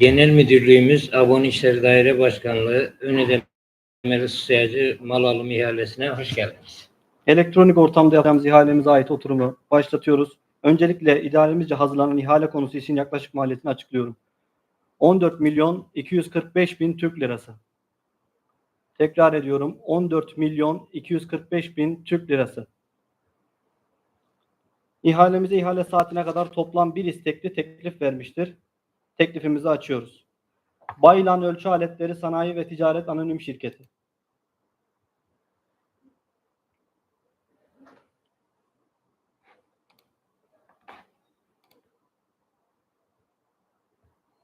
Genel Müdürlüğümüz Abone İşleri Daire Başkanlığı ön ödemeli sayacı mal alım ihalesine hoş geldiniz. Elektronik ortamda yapacağımız ihalemize ait oturumu başlatıyoruz. Öncelikle idealimizce hazırlanan ihale konusu için yaklaşık maliyetini açıklıyorum. 14 milyon 245 bin Türk lirası. Tekrar ediyorum 14 milyon 245 bin Türk lirası. İhalemize ihale saatine kadar toplam bir istekli teklif vermiştir. Teklifimizi açıyoruz. Baylan Ölçü Aletleri Sanayi ve Ticaret Anonim Şirketi.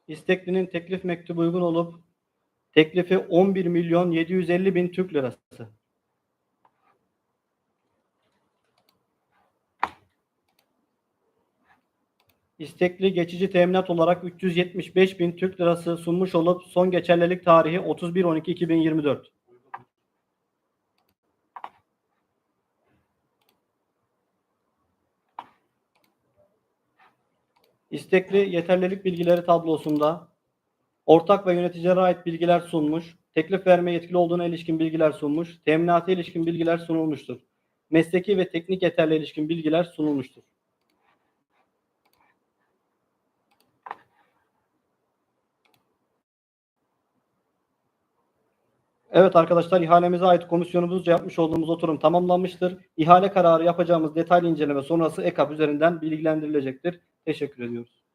İsteklinin teklif mektubu uygun olup teklifi 11 milyon 750 bin Türk lirası. İstekli geçici teminat olarak 375 bin Türk lirası sunmuş olup son geçerlilik tarihi 31.12.2024. İstekli yeterlilik bilgileri tablosunda ortak ve yöneticilere ait bilgiler sunmuş, teklif verme yetkili olduğuna ilişkin bilgiler sunmuş, teminata ilişkin bilgiler sunulmuştur. Mesleki ve teknik yeterliğe ilişkin bilgiler sunulmuştur. Evet arkadaşlar ihalemize ait komisyonumuzca yapmış olduğumuz oturum tamamlanmıştır. İhale kararı yapacağımız detaylı inceleme sonrası EKAP üzerinden bilgilendirilecektir. Teşekkür ediyoruz.